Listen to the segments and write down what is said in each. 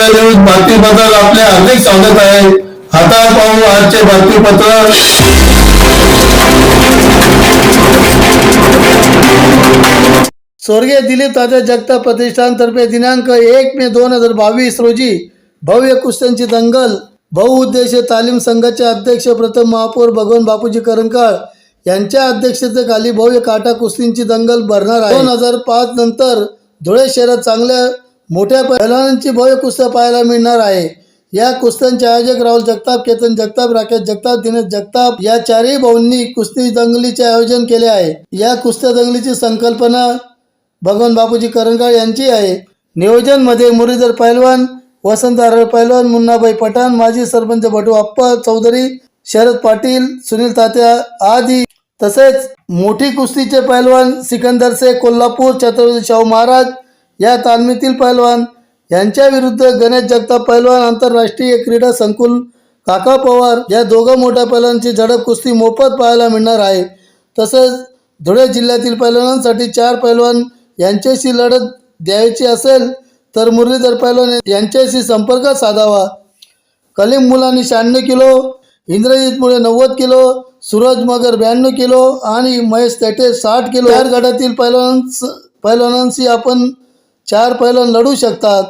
वेगवेगळ्या न्यूज बातमीपत्रात आपले हार्दिक स्वागत आहे. आता पाहू आजचे बातमीपत्र. स्वर्गीय दिलीप तात्या जगताप प्रतिष्ठानतर्फे दिनांक एक मे दोन हजार बावीस रोजी भव्य कुस्त्यांची दंगल बहुउद्देशीय तालीम संघाचे अध्यक्ष प्रथम महापौर भगवान बापूजी करंकाळ यांच्या अध्यक्षतेखाली भव्य काटा कुस्तींची दंगल भरणार आहे. दोन हजार पाच नंतर धुळे शहरात चांगल्या मोठ्या पैलवानांची भव्य कुस्त्या पाहायला मिळणार आहे. या कुस्त्यांचे आयोजक राहुल जगताप केतन जगताप राकेश जगताप दिनेश जगताप या चारही भाऊंनी कुस्ती दंगलीचे आयोजन केले आहे. या कुस्त्या दंगलीची संकल्पना भगवान बापूजी करंगाळ यांची आहे. नियोजनमध्ये मुरलीधर पैलवान वसंत आरळ पैलवान मुन्नाबाई पठाण माजी सरपंच भटू अप्पा चौधरी शरद पाटील सुनील तात्या आदी. तसेच मोठी कुस्तीचे पैलवान सिकंदर से कोल्हापूर छत्रपती शाहू महाराज या तालमीतील पैलवान यांच्या विरुद्ध गणेश जगताप पैलवान आंतरराष्ट्रीय क्रीडा संकुल काका पवार या दोघं मोठ्या पैलवानांची झडप कुस्ती मोफत पाहायला मिळणार आहे. तसंच धुळे जिल्ह्यातील पैलवानांसाठी चार पैलवान यांच्याशी लढत द्यायची असेल तर मुरलीधर पैलवान यांच्याशी संपर्क साधावा. कलीम मुलांनी शहाण्णव किलो इंद्रजित मुळे नव्वद किलो सूरज मगर ब्याण्णव किलो आणि महेश तेटे साठ किलो. चार गटातील पैलवानांस पैलवानांशी आपण चार पैलवान लढू शकतात.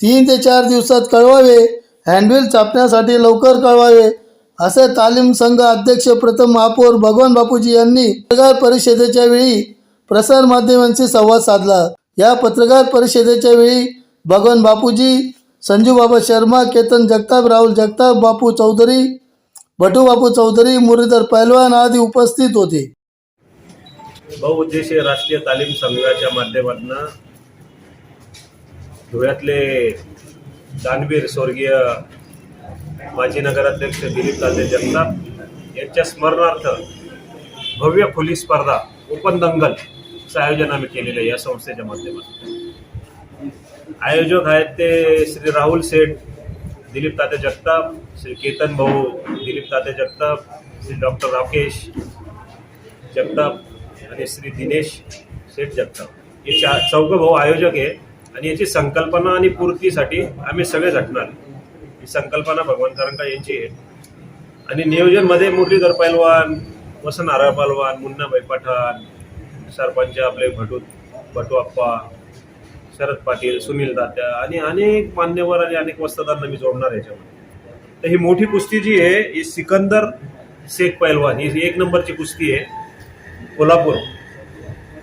तीन ते चार दिवसात कळवावे. हँडबिल छापण्यासाठी लवकर कळवावे. असे तालीम संघ अध्यक्ष प्रथम महापौर भगवान बापूजी यांनी पत्रकार परिषदेच्या वेळी प्रसार माध्यमांशी संवाद साधला. या पत्रकार परिषदेच्या वेळी भगवान बापूजी संजूबाबा शर्मा केतन जगताप राहुल जगताप बापू चौधरी भटू बापू चौधरी मुरलीधर पैलवान आदी उपस्थित होते. बहुउद्देशीय राष्ट्रीय तालीम संघाच्या माध्यमातून धुळ्यातले दानवीर स्वर्गीय माजी नगराध्यक्ष दिलीप ताते जगताप यांच्या स्मरणार्थ भव्य खुली स्पर्धा ओपन दंगलचं आयोजन आम्ही केलेलं आहे या संस्थेच्या माध्यमातून. आयोजक आहेत ते श्री राहुल सेठ दिलीप ताते जगताप श्री केतन भाऊ दिलीप ताते जगताप श्री डॉक्टर राकेश जगताप आणि श्री दिनेश शेठ जगताप. हे चार चौघ भाऊ आयोजक आहे. आणि याची संकल्पना आणि पूर्तीसाठी आम्ही सगळे झटणार. ही संकल्पना भगवान करंका यांची आहे. आणि नियोजनमध्ये मुरलीधर पैलवान वसंत नारळ पैलवान मुन्नाबाई पठाण सरपंच आपले भटू भटू अप्पा शरद पाटील सुनील दात्या आणि अनेक मान्यवर आणि अनेक वस्तादांना मी जोडणार याच्यामध्ये. तर ही मोठी कुस्ती जी आहे ही सिकंदर शेख पैलवान ही एक नंबरची कुस्ती आहे कोल्हापूर.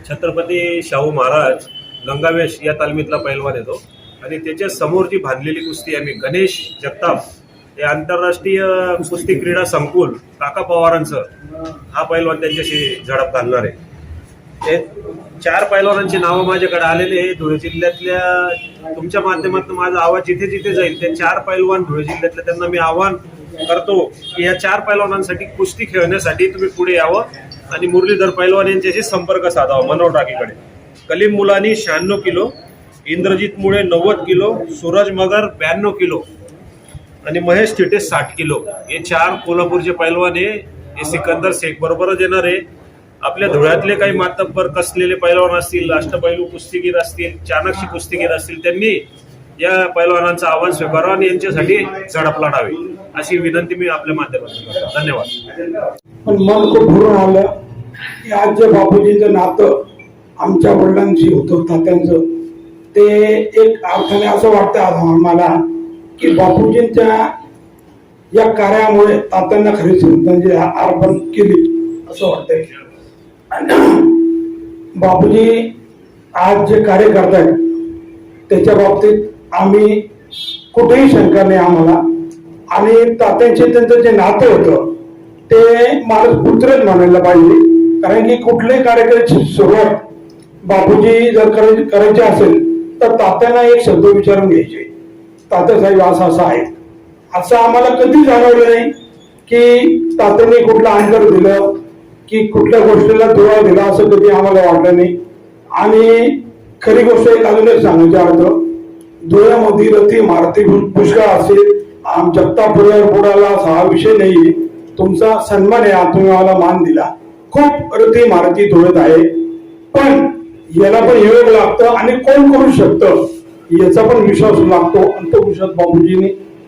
छत्रपती शाहू महाराज गंगावेश या तालमीतला पैलवान येतो. आणि त्याच्या समोरची बांधलेली कुस्ती आम्ही गणेश जगताप हे आंतरराष्ट्रीय कुस्ती क्रीडा संकुल काका पवारांचं हा पैलवान त्यांच्याशी झडप घालणार आहे. ते चार पैलवानांची नावं माझ्याकडे आलेले आहे. धुळे जिल्ह्यातल्या तुमच्या माध्यमातून माझा आवाज जिथे जिथे जाईल ते चार पैलवान धुळे जिल्ह्यातल्या त्यांना मी आवाहन करतो की या चार पैलवानांसाठी कुस्ती खेळण्यासाठी तुम्ही पुढे यावं. आणि मुरलीधर पैलवान यांच्याशी संपर्क साधावा मनोर टाकीकडे कलीम मुलानी शहाण्णव किलो इंद्रजित मुळे नव्वद किलो सूरज मगर ब्याण्णव किलो आणि महेश थिटे साठ किलो. हे चार कोल्हापूरचे पैलवान आहे. हे सिकंदर शेख बरोबरच येणार आहे. आपल्या धुळ्यातले काही मातब्बर कसलेले पैलवान असतील अष्टपैलू कुस्तीगीर असतील चाणक्षी कुस्तीगीर असतील त्यांनी या पैलवानांचं आव्हान स्वीकारावं आणि यांच्यासाठी झडप लढावी. अशी विनंती मी आपल्या माध्यमातून करतो. धन्यवाद. पण मन खूप भरून आलं की आज जे बापूजींचं नातं आमच्या वडिलांशी होतं तात्यांचं. ते एक अर्थाने असं वाटतं आम्हाला की बापूजींच्या या कार्यामुळे तात्यांना खरी श्रद्धांजली अर्पण केली. असं वाटतंय. बापूजी आज जे कार्य करतायत त्याच्या बाबतीत आम्ही कुठेही शंका नाही आम्हाला. आणि तात्यांचे त्यांचं जे नातं होतं ते माणूस पुत्रच म्हणायला पाहिजे. कारण की कुठल्याही कार्यक्रमाची सुरुवात बापूजी जर करायची करायची असेल तर तात्यांना एक शब्द विचारून घ्यायचे. तात्यासाहेब असं असं आहे. असं आम्हाला कधी जाणवलं नाही की तात्यांनी कुठलं अंतर दिलं की कुठल्या गोष्टीला दुवा दिला असं कधी आम्हाला वाटलं नाही. आणि खरी गोष्ट एक अजूनच एक सांगायची अर्थ धुळ्यामध्ये रती मारती पुष्कळ असेल आम जगतापुरा बुडाला असा हा विषय नाहीये तुमचा सन्मान आहे आज तुम्ही मला मान दिला. खूप रती मारती धुळत आहे. पण याला पण योग लागतं आणि कोण करू शकतं? याचा पण विश्वास लागतो. आणि तो विश्वास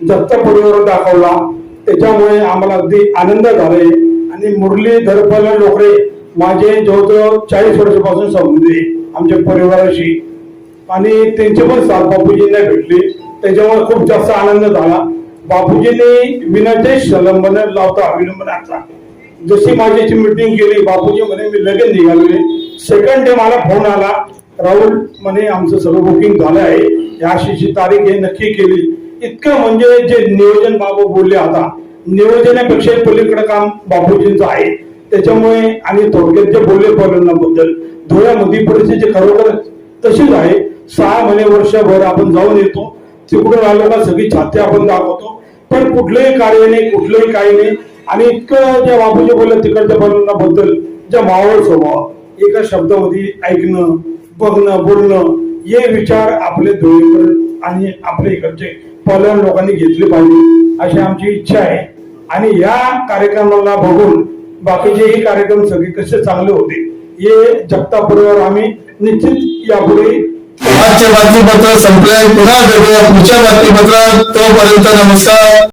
जगता परिवार दाखवला. त्याच्यामुळे आम्हाला अगदी आनंद झालाय. आणि मुरली धरपल लोकरे माझे जवळजवळ चाळीस वर्षापासून संबंधित आमच्या परिवाराशी. आणि त्यांचे पण साथ बापूजींना भेटली. त्याच्यामुळे खूप जास्त आनंद झाला. बापूजींनी विनाचे संलंबन लावता विलंबन आणला जशी माझ्याची मिटिंग केली बापूजी म्हणे मी लगेच निघाले सेकंड डे मला फोन आला. राहुल म्हणे आमचं सगळं बुकिंग झालं आहे. या अशीची तारीख हे नक्की केली. इतकं म्हणजे जे नियोजन बाबू बोलले आता नियोजनापेक्षा पलीकडे काम बाबूजींचं आहे. त्याच्यामुळे आणि थोडक्यात जे बोलले बद्दल धुळ्यामध्ये परिस्थिती खरोखर तशीच आहे सहा महिने वर्षभर आपण जाऊन येतो. तिकडून आलो का सगळी छाती आपण दाखवतो. पण कुठलंही कार्य नाही कुठलंही काही नाही. आणि इतकं जे बाबूजी बोलले तिकडच्या बद्दल ज्या मावळ स्वभाव एका शब्दामध्ये ऐकणं बघणं बोलणं हे विचार आपले धुळेकर आणि आपल्या इकडचे पलन लोकांनी घेतले पाहिजे अशी आमची इच्छा आहे. आणि या कार्यक्रमाला बघून बाकीचेही कार्यक्रम सगळे कसे चांगले होते हे जगतापुरावर आम्ही निश्चित यापुढे आजचे बातमीपत्र संपले पुन्हा भेटूया पुढच्या बातमीपत्रात. तोपर्यंत नमस्कार.